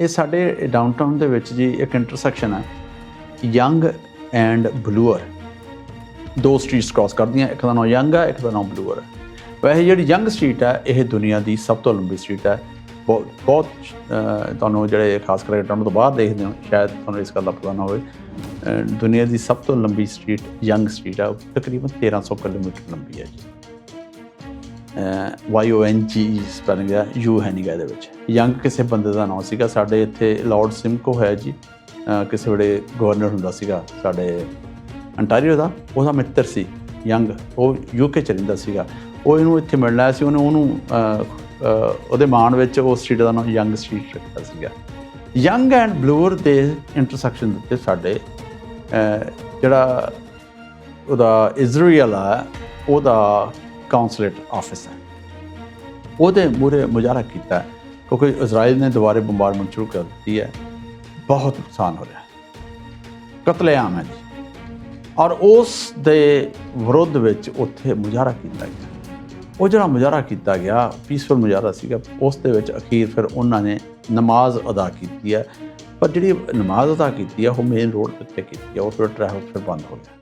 ਇਹ ਸਾਡੇ ਡਾਊਨਟਾਊਨ ਦੇ ਵਿੱਚ ਜੀ ਇੱਕ ਇੰਟਰਸੈਕਸ਼ਨ ਹੈ ਯੰਗ ਐਂਡ ਬਲੂਅਰ ਦੋ ਸਟਰੀਟਸ ਕ੍ਰਾਸ ਕਰਦੀਆਂ, ਇੱਕ ਦਾ ਨਾਮ ਯੰਗ ਹੈ, ਇੱਕ ਦਾ ਨਾਮ ਬਲੂਅਰ ਹੈ ਵੈਸੇ ਜਿਹੜੀ ਯੰਗ ਸਟਰੀਟ ਹੈ, ਇਹ ਦੁਨੀਆ ਦੀ ਸਭ ਤੋਂ ਲੰਬੀ ਸਟਰੀਟ ਹੈ। ਬਹੁਤ ਬਹੁਤ ਤੁਹਾਨੂੰ ਜਿਹੜੇ ਖਾਸ ਕਰਕੇ ਟਾਊਨ ਤੋਂ ਬਾਹਰ ਦੇਖਦੇ ਹੋ, ਸ਼ਾਇਦ ਤੁਹਾਨੂੰ ਇਸ ਗੱਲ ਦਾ ਪਤਾ ਨਾ ਹੋਵੇ ਦੁਨੀਆ ਦੀ ਸਭ ਤੋਂ ਲੰਬੀ ਸਟਰੀਟ ਯੰਗ ਸਟਰੀਟ ਹੈ, ਉਹ ਤਕਰੀਬਨ 1300 ਕਿਲੋਮੀਟਰ ਲੰਬੀ ਹੈ ਜੀ। ਵਾਈ ਓ ਐਨ ਜੀ ਸਪੈਲਿੰਗ ਯੂ ਹੈ ਨਹੀਂ ਇਹਦੇ ਵਿੱਚ। ਯੰਗ ਕਿਸੇ ਬੰਦੇ ਦਾ ਨਾਮ ਸੀਗਾ, ਸਾਡੇ ਇੱਥੇ ਲਾਰਡ ਸਿਮਕੋ ਹੈ ਜੀ। ਕਿਸੇ ਵੇਲੇ ਗਵਰਨਰ ਹੁੰਦਾ ਸੀਗਾ, ਸਾਡੇ ਅੰਟਾਰੀਓ ਦਾ, ਉਹਦਾ ਮਿੱਤਰ ਸੀ, ਯੰਗ। ਉਹ ਯੂਕੇ ਚ ਰਹਿੰਦਾ ਸੀਗਾ। ਉਹ ਇਹਨੂੰ ਇੱਥੇ ਮਿਲਣ ਆਇਆ ਸੀ, ਉਹਨੇ ਉਹਨੂੰ ਉਹਦੇ ਮਾਣ ਵਿੱਚ ਉਸ ਸਟਰੀਟ ਦਾ ਨਾਮ ਯੰਗ ਸਟਰੀਟ ਰੱਖਿਆ ਸੀਗਾ। ਯੰਗ ਐਂਡ ਬਲੂਅਰ ਦੇ ਇੰਟਰਸੈਕਸ਼ਨ ਦੇ ਉੱਤੇ ਸਾਡੇ ਜਿਹੜਾ ਉਹਦਾ ਇਜ਼ਰਾਈਲ ਆ, ਉਹਦਾ ਕਾਉਂਸਲੇਟ ਆਫਿਸ ਹੈ ਉਹਦੇ ਮੂਹਰੇ ਮੁਜ਼ਾਹਰਾ ਕੀਤਾ ਕਿਉਂਕਿ ਇਜ਼ਰਾਈਲ ਨੇ ਦੁਬਾਰੇ ਬੰਬਾਰਡਮੈਂਟ ਸ਼ੁਰੂ ਕਰ ਦਿੱਤੀ ਹੈ। ਬਹੁਤ ਨੁਕਸਾਨ ਹੋ ਰਿਹਾ ਹੈ। ਕਤਲੇਆਮ ਹੈ ਜੀ। ਔਰ ਉਸ ਦੇ ਵਿਰੋਧ ਵਿੱਚ ਉੱਥੇ ਮੁਜ਼ਾਹਰਾ ਕੀਤਾ ਗਿਆ। ਉਹ ਜਿਹੜਾ ਮੁਜ਼ਾਹਰਾ ਕੀਤਾ ਗਿਆ ਪੀਸਫੁਲ ਮੁਜ਼ਾਹਰਾ ਸੀਗਾ, ਉਸ ਦੇ ਵਿੱਚ ਅਖੀਰ ਫਿਰ ਉਹਨਾਂ ਨੇ ਨਮਾਜ਼ ਅਦਾ ਕੀਤੀ ਹੈ। ਪਰ ਜਿਹੜੀ ਨਮਾਜ਼ ਅਦਾ ਕੀਤੀ ਹੈ, ਉਹ ਮੇਨ ਰੋਡ ਉੱਤੇ ਕੀਤੀ ਹੈ। ਉਹ ਫਿਰ ਟ੍ਰੈਫਿਕ ਫਿਰ ਬੰਦ ਹੋ ਗਿਆ।